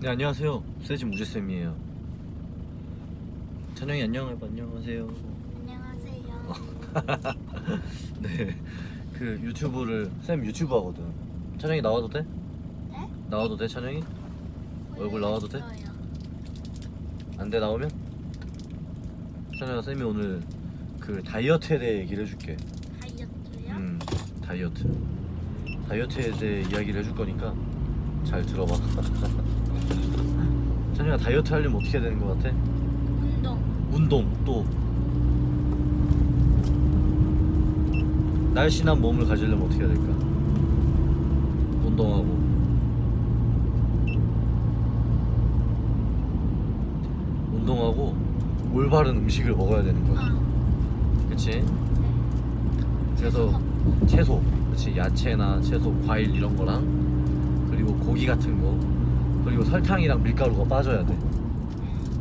네 안녕하세요 세지 무제쌤이에요 찬영이 안녕 해봐 안녕하세요 안녕하세요. 네그 유튜브를 쌤 유튜브 하거든 찬영이 나와도 돼? 네? 나와도 돼 찬영이? 얼굴 나와도 돼? 안 돼 나오면? 찬영아 쌤이 오늘 그 다이어트에 대해 얘기를 해줄게 다이어트요? 음 다이어트 다이어트에 대해 이야기를 해줄 거니까 잘 들어봐 찬영아 다이어트 하려면 어떻게 해야 되는 것 같아? 운동. 운동 또 날씬한 몸을 가지려면 어떻게 해야 될까? 운동하고 운동하고 올바른 음식을 먹어야 되는 거야. 아, 그치? 네. 그래서. 채소, 그치? 야채나 채소, 과일 이런 거랑 그리고 고기 같은 거 그리고 설탕이랑 밀가루가 빠져야 돼.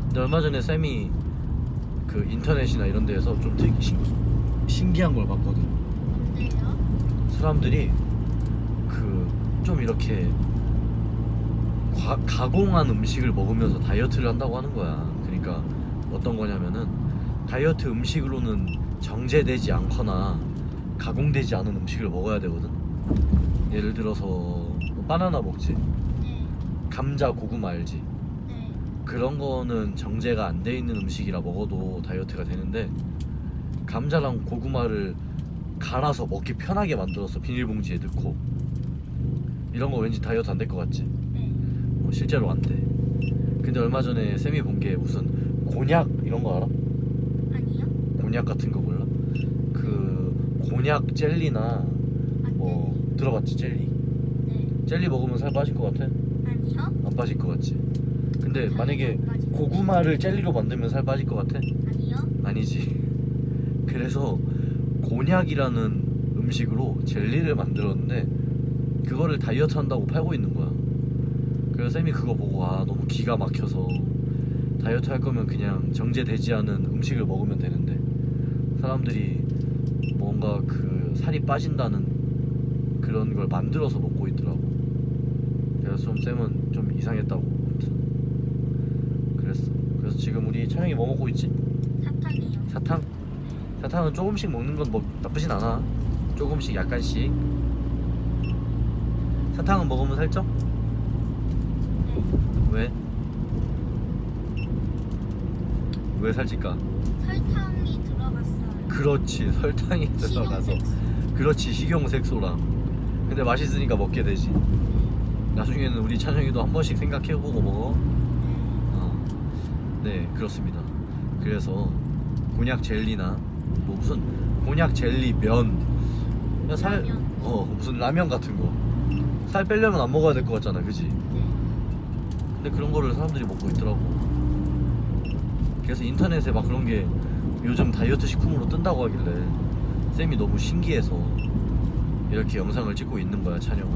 근데 얼마 전에 쌤이 그 인터넷이나 이런 데에서 좀 되게 신, 신기한 걸 봤거든. 뭔데요? 사람들이 그 좀 이렇게 과- 가공한 음식을 먹으면서 다이어트를 한다고 하는 거야. 그러니까 어떤 거냐면은 다이어트 음식으로는 정제되지 않거나 가공되지 않은 음식을 먹어야 되거든. 예를 들어서 뭐 바나나 먹지, 네. 감자, 고구마 알지. 네. 그런 거는 정제가 안 돼 있는 음식이라 먹어도 다이어트가 되는데 감자랑 고구마를 갈아서 먹기 편하게 만들어서 비닐봉지에 넣고 이런 거 왠지 다이어트 안 될 것 같지? 네. 어, 실제로 안 돼. 근데 얼마 전에 쌤이 본 게 무슨 곤약 이런 거 알아? 아니요? 곤약 같은 거 몰라? 그 곤약 젤리나 안뭐 들어봤지 젤리? 네. 젤리 먹으면 살 빠질 것 같아? 아니요? 안 빠질 것 같지? 근데 만약에 안 빠지는데. 고구마를 젤리로 만들면 살 빠질 것 같아? 아니요? 아니지. 그래서 곤약이라는 음식으로 젤리를 만들었는데 그거를 다이어트 한다고 팔고 있는 거야. 그래서 쌤이 그거 보고 아 너무 기가 막혀서 다이어트 할 거면 그냥 정제되지 않은 음식을 먹으면 되는데 사람들이 뭔가 그 살이 빠진다는 그런 걸 만들어서 먹고 있더라고. 그래서 좀 쌤은 좀 이상했다고. 그랬어. 그래서 지금 우리 찬영이 뭐 먹고 있지? 사탕이요. 사탕? 사탕은 조금씩 먹는 건 뭐 나쁘진 않아. 조금씩 약간씩. 사탕은 먹으면 살쪄? 네. 왜? 왜 살찔까? 설탕이 들어갔어요. 그렇지 설탕이 들어가서 식용색소. 그렇지 식용색소랑 근데 맛있으니까 먹게 되지 나중에는 우리 찬영이도 한 번씩 생각해보고 먹어 어. 네 그렇습니다. 그래서 곤약 젤리나 뭐 무슨 곤약 젤리 면. 그냥 살, 라면. 어 무슨 라면 같은 거. 살 빼려면 안 먹어야 될 것 같잖아 그지? 네. 근데 그런 거를 사람들이 먹고 있더라고. 그래서 인터넷에 막 그런 게 요즘 다이어트 식품으로 뜬다고 하길래 쌤이 너무 신기해서 이렇게 영상을 찍고 있는 거야 찬영아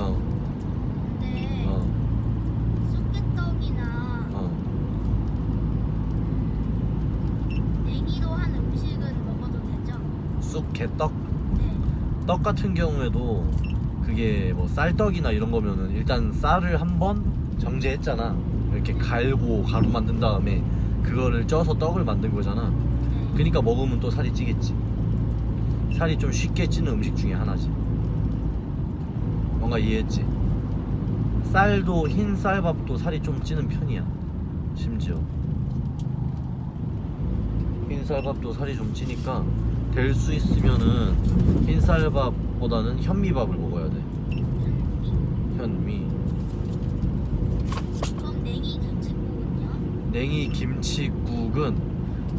어, 근데 어, 쑥개떡이나 어. 냉이로 한 음식은 먹어도 되죠? 쑥, 개떡? 네. 떡 같은 경우에도 그게 뭐 쌀떡이나 이런 거면은 일단 쌀을 한 번 정제했잖아. 이렇게 갈고 가루 만든 다음에 그거를 쪄서 떡을 만든 거잖아. 네. 그러니까 먹으면 또 살이 찌겠지. 살이 좀 쉽게 찌는 음식 중에 하나지. 뭔가 이해했지? 쌀도 흰 쌀밥도 살이 좀 찌는 편이야. 심지어 흰 쌀밥도 살이 좀 찌니까 될 수 있으면은 흰 쌀밥보다는 현미밥을 먹어야 돼. 현미. 현미. 그럼 냉이 김치국은요? 냉이 김치국은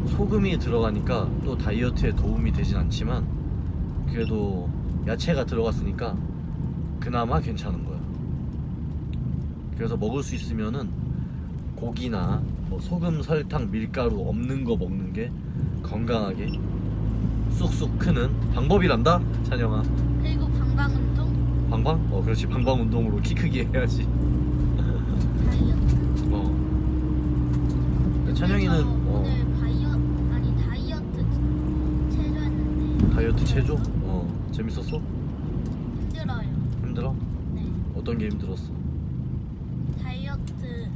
소금이 들어가니까 또 다이어트에 도움이 되진 않지만 그래도 야채가 들어갔으니까 그나마 괜찮은 거야. 그래서 먹을 수 있으면은 고기나 뭐 소금, 설탕, 밀가루 없는 거 먹는 게 건강하게 쑥쑥 크는 방법이란다, 찬영아. 그리고 방방운동 방방? 어, 그렇지. 방방 운동으로 키 크게 해야지. 다이어트. 어. 근데 찬영이는 그래서 어, 오늘 바이오 아니 다이어트 체조했는데 다이어트 체조? 어, 재밌었어? 힘들어요. 힘들어? 네. 어떤 게 힘들었어? 다이어트.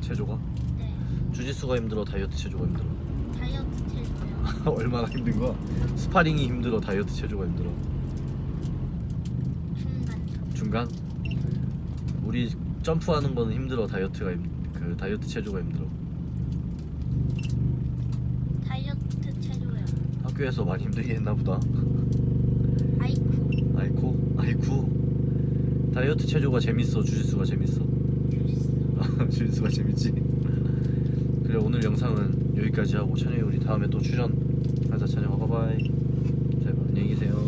체조가? 네. 주짓수가 힘들어? 다이어트 체조가 힘들어? 다이어트 체조요. 얼마나 힘든 거? 스파링이 힘들어? 다이어트 체조가 힘들어? 중간. 중간? 네. 우리 점프하는 거는 힘들어? 다이어트가 힘, 그 다이어트 체조가 힘들어? 다이어트 체조요. 학교에서 많이 힘들게 했나 보다. 다이어트 체조가 재밌어? 주짓수가 재밌어? 주짓수. 주짓수가 재밌지? 그래 오늘 영상은 여기까지 하고 찬영이 우리 다음에 또 출연하자 찬영아. 바이바이 자 안녕히 계세요